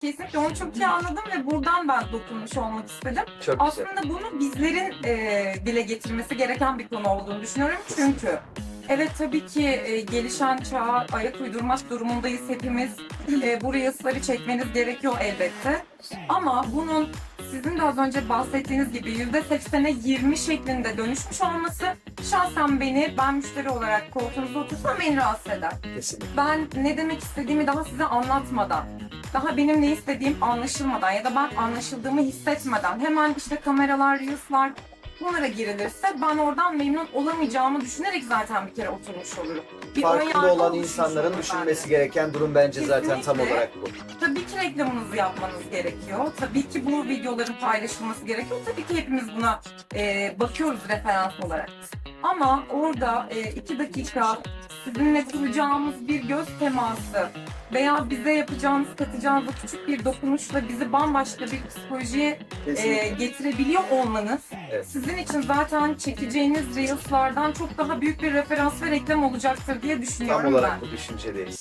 Kesinlikle onu çok iyi anladım ve buradan ben dokunmuş olmak istedim. Çok güzel. Aslında bunu bizlerin e, dile getirmesi gereken bir konu olduğunu düşünüyorum. Çünkü evet tabii ki e, gelişen çağa ayak uydurmak durumundayız hepimiz. E, bu Reels'ları çekmeniz gerekiyor elbette. Ama bunun sizin de az önce bahsettiğiniz gibi %80'e 20 şeklinde dönüşmüş olması şahsen beni, ben müşteri olarak koltuğunuzda otursam beni rahatsız eder Kesinlikle. ben ne demek istediğimi daha size anlatmadan, daha benim ne istediğim anlaşılmadan ya da ben anlaşıldığımı hissetmeden hemen işte kameralar, reels'lar bunlara girilirse ben oradan memnun olamayacağımı düşünerek zaten bir kere oturmuş olurum. Bir Farkında olan insanların düşünmesi bende. gereken durum bence zaten tam Kesinlikle. olarak bu. Tabii ki reklamınızı yapmanız gerekiyor. Tabii ki bu videoların paylaşılması gerekiyor. Tabii ki hepimiz buna e, bakıyoruz referans olarak. Ama orada e, iki dakika sizinle kuracağımız bir göz teması veya bize yapacağınız, katacağınız o küçük bir dokunuşla bizi bambaşka bir psikolojiye e, getirebiliyor olmanız Evet. sizin için zaten çekeceğiniz Reels'lardan çok daha büyük bir referans ve reklam olacaktır diye düşünüyorum Tam olarak ben. bu düşüncedeyiz.